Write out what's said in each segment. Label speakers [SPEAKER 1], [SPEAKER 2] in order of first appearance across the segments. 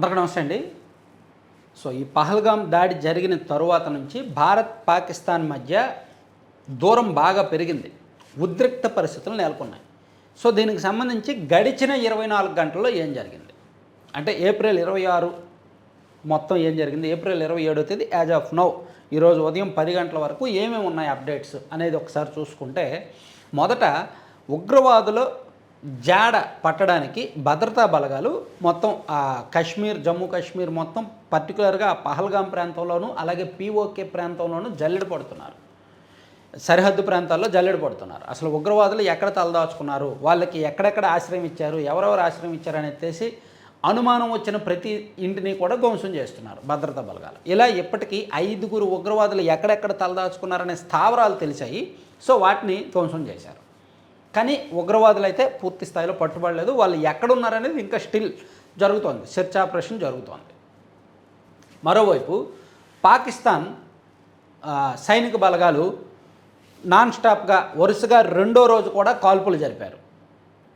[SPEAKER 1] అందరికీ నమస్తే అండి. సో ఈ పహల్గాం దాడి జరిగిన తరువాత నుంచి భారత్ పాకిస్తాన్ మధ్య దూరం బాగా పెరిగింది. ఉద్రిక్త పరిస్థితులు నెలకొన్నాయి. సో దీనికి సంబంధించి గడిచిన ఇరవై నాలుగు గంటల్లో ఏం జరిగింది? అంటే ఏప్రిల్ ఇరవై ఆరు మొత్తం ఏం జరిగింది? ఏప్రిల్ ఇరవై ఏడో తేదీ యాజ్ ఆఫ్ నౌ. ఈరోజు ఉదయం పది గంటల వరకు ఏమేమి ఉన్నాయి అప్డేట్స్ అనేది ఒకసారి చూసుకుంటే మొదట ఉగ్రవాదులు జాడ పట్టడానికి భద్రతా బలగాలు మొత్తం ఆ కాశ్మీర్ జమ్మూ కాశ్మీర్ మొత్తం పర్టికులర్గా పహల్గాం ప్రాంతంలోనూ అలాగే పీఓకే ప్రాంతంలోనూ జల్లెడ పడుతున్నారు. సరిహద్దు ప్రాంతాల్లో జల్లెడ పడుతున్నారు. అసలు ఉగ్రవాదులు ఎక్కడ తలదాచుకున్నారు? వాళ్ళకి ఎక్కడెక్కడ ఆశ్రయం ఇచ్చారు? ఎవరెవరు ఆశ్రయం ఇచ్చారు అని అనుమానం వచ్చిన ప్రతి ఇంటిని కూడా ధ్వంసం చేస్తున్నారు భద్రతా బలగాలు. ఇలా ఇప్పటికీ ఐదుగురు ఉగ్రవాదులు ఎక్కడెక్కడ తలదాచుకున్నారనే స్థావరాలు తెలిసాయి. సో వాటిని ధ్వంసం చేశారు. కానీ ఉగ్రవాదులు అయితే పూర్తి స్థాయిలో పట్టుబడలేదు. వాళ్ళు ఎక్కడున్నారనేది ఇంకా స్టిల్ జరుగుతోంది. సెర్చ్ ఆపరేషన్ జరుగుతోంది. మరోవైపు పాకిస్తాన్ సైనిక బలగాలు నాన్ స్టాప్గా వరుసగా రెండో రోజు కూడా కాల్పులు జరిపారు.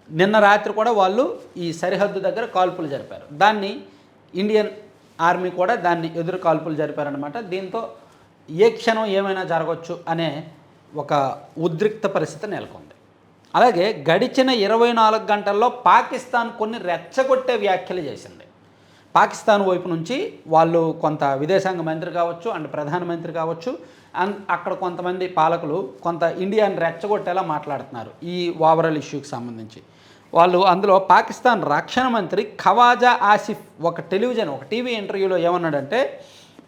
[SPEAKER 1] నిన్న రాత్రి కూడా వాళ్ళు ఈ సరిహద్దు దగ్గర కాల్పులు జరిపారు. దాన్ని ఇండియన్ ఆర్మీ కూడా దాన్ని ఎదురు కాల్పులు జరిపారనమాట దీంతో ఏ క్షణం ఏమైనా జరగవచ్చు అనే ఒక ఉద్రిక్త పరిస్థితి నెలకొంది. అలాగే గడిచిన ఇరవై నాలుగు గంటల్లో పాకిస్తాన్ కొన్ని రెచ్చగొట్టే వ్యాఖ్యలు చేసింది. పాకిస్తాన్ వైపు నుంచి వాళ్ళు కొంత విదేశాంగ మంత్రి కావచ్చు అండ్ ప్రధానమంత్రి కావచ్చు అండ్ అక్కడ కొంతమంది పాలకులు కొంత ఇండియాని రెచ్చగొట్టేలా మాట్లాడుతున్నారు ఈ ఓవరాల్ ఇష్యూకి సంబంధించి. వాళ్ళు అందులో పాకిస్తాన్ రక్షణ మంత్రి ఖవాజా ఆసిఫ్ ఒక టెలివిజన్ ఒక టీవీ ఇంటర్వ్యూలో ఏమన్నాడంటే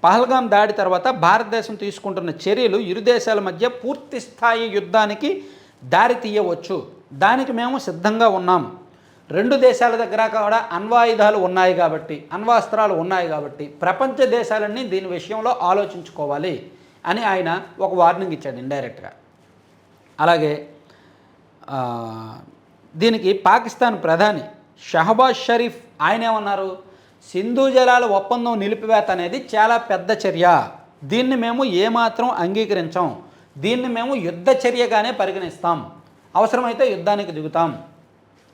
[SPEAKER 1] పహల్గాం దాడి తర్వాత భారతదేశం తీసుకుంటున్న చర్యలు ఇరు దేశాల మధ్య పూర్తి స్థాయి యుద్ధానికి దారి తీయవచ్చు. దానికి మేము సిద్ధంగా ఉన్నాం. రెండు దేశాల దగ్గర కూడా అణ్వాయుధాలు ఉన్నాయి కాబట్టి అణ్వాస్త్రాలు ఉన్నాయి కాబట్టి ప్రపంచ దేశాలన్నీ దీని విషయంలో ఆలోచించుకోవాలి అని ఆయన ఒక వార్నింగ్ ఇచ్చాడు ఇండైరెక్ట్గా. అలాగే దీనికి పాకిస్తాన్ ప్రధాని షహబాజ్ షరీఫ్ ఆయన ఏమన్నారు? సింధు జలాల ఒప్పందం నిలిపివేత అనేది చాలా పెద్ద చర్య. దీన్ని మేము ఏమాత్రం అంగీకరించాం. దీన్ని మేము యుద్ధ చర్యగానే పరిగణిస్తాం. అవసరమైతే యుద్ధానికి దిగుతాం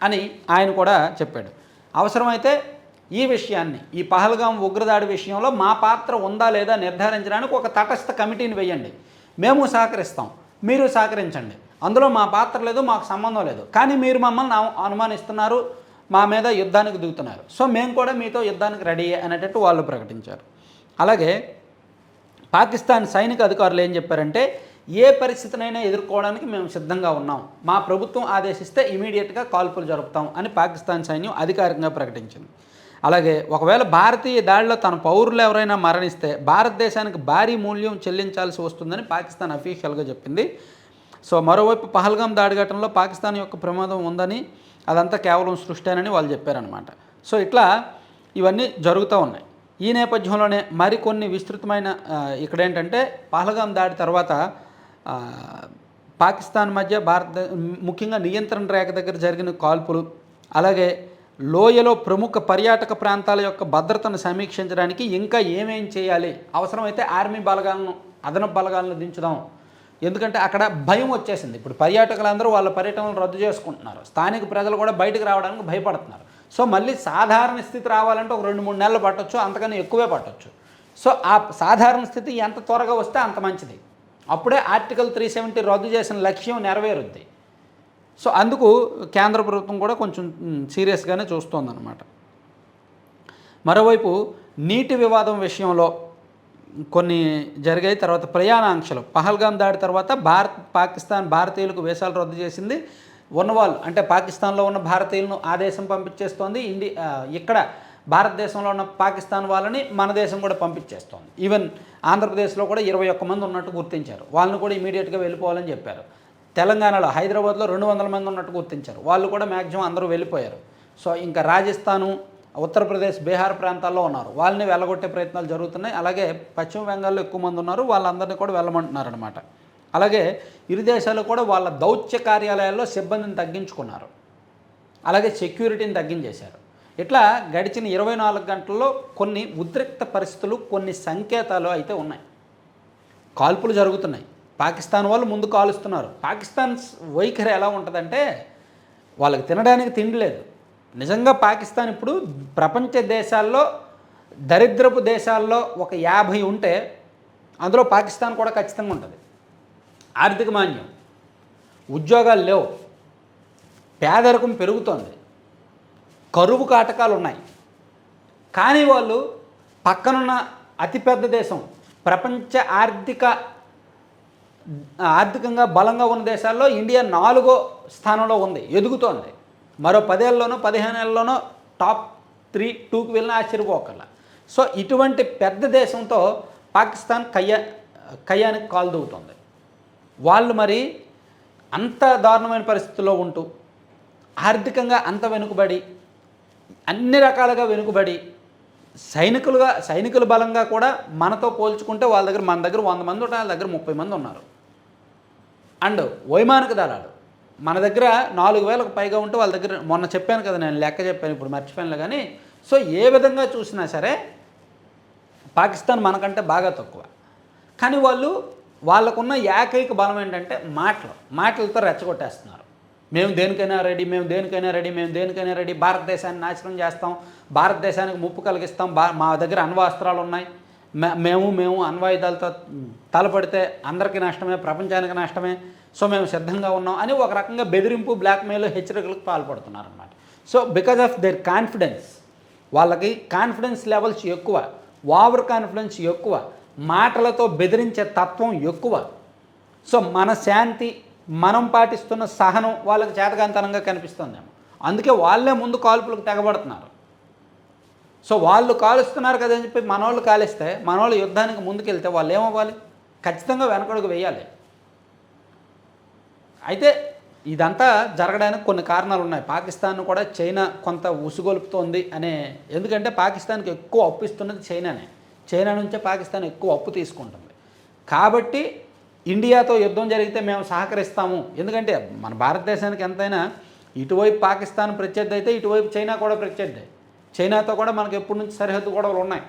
[SPEAKER 1] అని ఆయన కూడా చెప్పాడు. అవసరమైతే ఈ విషయాన్ని ఈ పహల్గాం ఉగ్రదాడి విషయంలో మా పాత్ర ఉందా లేదా నిర్ధారించడానికి ఒక తటస్థ కమిటీని వేయండి. మేము సహకరిస్తాం. మీరు సహకరించండి. అందులో మా పాత్ర లేదు మాకు సంబంధం లేదు. కానీ మీరు మమ్మల్ని అనుమానిస్తున్నారు మా మీద యుద్ధానికి దిగుతున్నారు. సో మేము కూడా మీతో యుద్ధానికి రెడీ అనేటట్టు వాళ్ళు ప్రకటించారు. అలాగే పాకిస్తాన్ సైనిక అధికారులు ఏం చెప్పారంటే ఏ పరిస్థితినైనా ఎదుర్కోవడానికి మేము సిద్ధంగా ఉన్నాం. మా ప్రభుత్వం ఆదేశిస్తే ఇమీడియట్గా కాల్పులు జరుపుతాం అని పాకిస్తాన్ సైన్యం అధికారికంగా ప్రకటించింది. అలాగే ఒకవేళ భారతీయ దాడిలో తన పౌరులు ఎవరైనా మరణిస్తే భారతదేశానికి భారీ మూల్యం చెల్లించాల్సి వస్తుందని పాకిస్తాన్ అఫీషియల్గా చెప్పింది. సో మరోవైపు పహల్గాం దాడి ఘటనలో పాకిస్తాన్ యొక్క ప్రమాదం ఉందని అదంతా కేవలం సృష్టానని వాళ్ళు చెప్పారనమాట సో ఇట్లా ఇవన్నీ జరుగుతూ ఉన్నాయి. ఈ నేపథ్యంలోనే మరికొన్ని విస్తృతమైన ఇక్కడేంటంటే ఇక్కడ ఏంటంటే పహల్గాం దాడి తర్వాత పాకిస్తాన్ మధ్య భారత ముఖ్యంగా నియంత్రణ రేఖ దగ్గర జరిగిన కాల్పులు అలాగే లోయలో ప్రముఖ పర్యాటక ప్రాంతాల యొక్క భద్రతను సమీక్షించడానికి ఇంకా ఏమేం చేయాలి? అవసరమైతే ఆర్మీ బలగాలను అదనపు బలగాలను దించుదాం. ఎందుకంటే అక్కడ భయం వచ్చేసింది. ఇప్పుడు పర్యాటకులందరూ వాళ్ళ పర్యటనలు రద్దు చేసుకుంటున్నారు. స్థానిక ప్రజలు కూడా బయటకు రావడానికి భయపడుతున్నారు. సో మళ్ళీ సాధారణ స్థితి రావాలంటే ఒక రెండు మూడు నెలలు పట్టొచ్చు అంతకన్నా ఎక్కువే పట్టొచ్చు. సో ఆ సాధారణ స్థితి ఎంత త్వరగా వస్తే అంత మంచిది. అప్పుడే ఆర్టికల్ త్రీ సెవెంటీ రద్దు చేసిన లక్ష్యం నెరవేరుద్ది. సో అందుకు కేంద్ర ప్రభుత్వం కూడా కొంచెం సీరియస్గానే చూస్తోందన్నమాట. మరోవైపు నీటి వివాదం విషయంలో కొన్ని జరిగాయి తర్వాత ప్రయాణాంక్షలు. పహల్గాం దాడి తర్వాత భారత్ పాకిస్తాన్ భారతీయులకు వేసాలు రద్దు చేసింది ఉన్నవాళ్ళు అంటే పాకిస్తాన్లో ఉన్న భారతీయులను ఆదేశం పంపించేస్తోంది. ఇండి ఇక్కడ భారతదేశంలో ఉన్న పాకిస్తాన్ వాళ్ళని మన దేశం కూడా పంపించేస్తోంది. ఈవెన్ ఆంధ్రప్రదేశ్లో కూడా ఇరవై ఒక్క మంది ఉన్నట్టు గుర్తించారు. వాళ్ళని కూడా ఇమీడియట్గా వెళ్ళిపోవాలని చెప్పారు. తెలంగాణలో హైదరాబాద్లో రెండు వందల మంది ఉన్నట్టు గుర్తించారు. వాళ్ళు కూడా మ్యాక్సిమం అందరూ వెళ్ళిపోయారు. సో ఇంకా రాజస్థాను ఉత్తరప్రదేశ్ బీహార్ ప్రాంతాల్లో ఉన్నారు. వాళ్ళని వెళ్ళగొట్టే ప్రయత్నాలు జరుగుతున్నాయి. అలాగే పశ్చిమ బెంగాల్లో ఎక్కువ మంది ఉన్నారు. వాళ్ళందరినీ కూడా వెళ్ళమంటున్నారు అనమాట అలాగే ఇరు దేశాలు కూడా వాళ్ళ దౌత్య కార్యాలయాల్లో సిబ్బందిని తగ్గించుకున్నారు. అలాగే సెక్యూరిటీని తగ్గించేశారు. ఇట్లా గడిచిన ఇరవై నాలుగు గంటల్లో కొన్ని ఉద్రిక్త పరిస్థితులు కొన్ని సంకేతాలు అయితే ఉన్నాయి. కాల్పులు జరుగుతున్నాయి. పాకిస్తాన్ వాళ్ళు ముందు కాలుస్తున్నారు. పాకిస్తాన్ వైఖరి ఎలా ఉంటుందంటే వాళ్ళకి తినడానికి తిండి లేదు. నిజంగా పాకిస్తాన్ ఇప్పుడు ప్రపంచ దేశాల్లో దరిద్రపు దేశాల్లో ఒక యాభై ఉంటే అందులో పాకిస్తాన్ కూడా ఖచ్చితంగా ఉంటుంది. ఆర్థిక మాన్యం ఉద్యోగాలు లేవు. పేదరికం పెరుగుతోంది. కరువు కాటకాలు ఉన్నాయి కానీ వాళ్ళు పక్కనున్న అతిపెద్ద దేశం ప్రపంచ ఆర్థిక ఆర్థికంగా బలంగా ఉన్న దేశాల్లో ఇండియా నాలుగో స్థానంలో ఉంది ఎదుగుతోంది. మరో పదేళ్ళలోనో పదిహేనేళ్ళలోనో టాప్ త్రీ టూకి వెళ్ళిన ఆశ్చర్యపోకల్లా సో ఇటువంటి పెద్ద దేశంతో పాకిస్తాన్ కయ్య కయ్యానికి కాలుదూగుతుంది వాళ్ళు మరి అంత దారుణమైన పరిస్థితుల్లో ఉంటూ ఆర్థికంగా అంత వెనుకబడి అన్ని రకాలుగా వెనుకబడి సైనికులుగా సైనికుల బలంగా కూడా మనతో పోల్చుకుంటే వాళ్ళ దగ్గర మన దగ్గర వంద మంది ఉంటారు వాళ్ళ దగ్గర ముప్పై మంది ఉన్నారు. అండ్ వైమానిక దళాలు. మన దగ్గర నాలుగు వేలకు పైగా ఉంటే వాళ్ళ దగ్గర మొన్న చెప్పాను కదా నేను లెక్క చెప్పాను ఇప్పుడు మర్చిపోయాను కానీ సో ఏ విధంగా చూసినా సరే పాకిస్తాన్ మనకంటే బాగా తక్కువ. కానీ వాళ్ళు వాళ్ళకున్న ఏకైక బలం ఏంటంటే మాటలు. మాటలతో రెచ్చగొట్టేస్తున్నారు. మేము దేనికైనా రెడీ మేము దేనికైనా రెడీ మేము దేనికైనా రెడీ. భారతదేశాన్ని నాశనం చేస్తాం. భారతదేశానికి ముప్పు కలిగిస్తాం. బా మా దగ్గర అణ్వాస్త్రాలు ఉన్నాయి మే- మేము మేము అణ్వాయుధాలతో తలపడితే అందరికీ నష్టమే ప్రపంచానికి నష్టమే. సో మేము సిద్ధంగా ఉన్నాం అని ఒక రకంగా బెదిరింపు బ్లాక్మెయిల్ హెచ్చరికలకు పాల్పడుతున్నారు అనమాట so because of their confidence వాళ్ళకి కాన్ఫిడెన్స్ లెవెల్స్ ఎక్కువ ఓవర్ కాన్ఫిడెన్స్ ఎక్కువ మాటలతో బెదిరించే తత్వం ఎక్కువ. సో మన శాంతి మనం పాటిస్తున్న సహనం వాళ్ళకి చేతకాంతనంగా కనిపిస్తుందేమో. అందుకే వాళ్ళే ముందు కాల్పులకు తెగబడుతున్నారు. సో వాళ్ళు కాలుస్తున్నారు కదా అని చెప్పి మనోళ్ళు కాలిస్తే మనోళ్ళు యుద్ధానికి ముందుకెళ్తే వాళ్ళు ఏమవ్వాలి ఖచ్చితంగా వెనకడుగు వేయాలి. అయితే ఇదంతా జరగడానికి కొన్ని కారణాలు ఉన్నాయి. పాకిస్తాన్ కూడా చైనా కొంత ఉసుగొలుపుతోంది అనే ఎందుకంటే పాకిస్తాన్కి ఎక్కువ అప్పు ఇస్తున్నది చైనానే. చైనా నుంచే పాకిస్తాన్ ఎక్కువ అప్పు తీసుకుంటుంది. కాబట్టి ఇండియాతో యుద్ధం జరిగితే మేము సహకరిస్తాము. ఎందుకంటే మన భారతదేశానికి ఎంతైనా ఇటువైపు పాకిస్తాన్ ప్రత్యర్థి అయితే ఇటువైపు చైనా కూడా ప్రత్యర్థి. చైనాతో కూడా మనకు ఎప్పటి నుంచి సరిహద్దు గొడవలు ఉన్నాయి.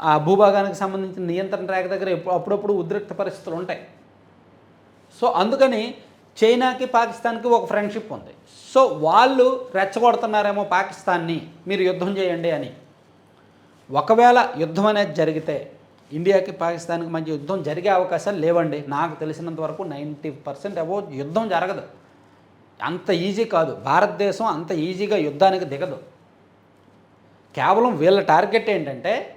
[SPEAKER 1] ఆ భూభాగానికి సంబంధించిన నియంత్రణ రేఖ దగ్గర అప్పుడప్పుడు ఉద్రిక్త పరిస్థితులు ఉంటాయి. సో అందుకని చైనాకి పాకిస్తాన్కి ఒక ఫ్రెండ్షిప్ ఉంది. సో వాళ్ళు రెచ్చగొడుతున్నారేమో పాకిస్తాన్ని మీరు యుద్ధం చేయండి అని. ఒకవేళ యుద్ధం అనేది జరిగితే ఇండియాకి పాకిస్తాన్కి మధ్య యుద్ధం జరిగే అవకాశాలు లేవండి. నాకు తెలిసినంత వరకు నైంటీ పర్సెంట్ అబో యుద్ధం జరగదు. అంత ఈజీ కాదు. భారతదేశం అంత ఈజీగా యుద్ధానికి దిగదు. కేవలం వీళ్ళ టార్గెట్ ఏంటంటే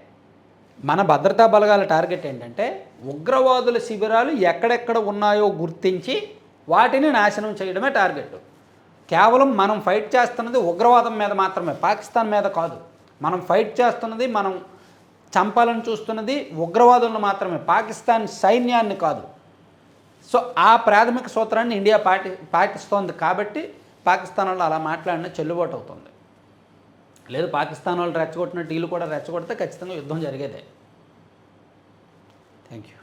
[SPEAKER 1] మన భద్రతా బలగాల టార్గెట్ ఏంటంటే ఉగ్రవాదుల శిబిరాలు ఎక్కడెక్కడ ఉన్నాయో గుర్తించి వాటిని నాశనం చేయడమే టార్గెట్. కేవలం మనం ఫైట్ చేస్తున్నది ఉగ్రవాదం మీద మాత్రమే పాకిస్తాన్ మీద కాదు. మనం ఫైట్ చేస్తున్నది మనం చంపాలని చూస్తున్నది ఉగ్రవాదులను మాత్రమే పాకిస్తాన్ సైన్యాన్ని కాదు. సో ఆ ప్రాథమిక సూత్రాన్ని ఇండియా పాటి పాటిస్తోంది కాబట్టి పాకిస్తాన్ వాళ్ళు అలా మాట్లాడిన చెల్లుబాటు అవుతుంది. లేదు పాకిస్తాన్ వాళ్ళు రెచ్చగొట్టినట్టు వీళ్ళు కూడా రెచ్చగొడితే ఖచ్చితంగా యుద్ధం జరిగేదే. Thank you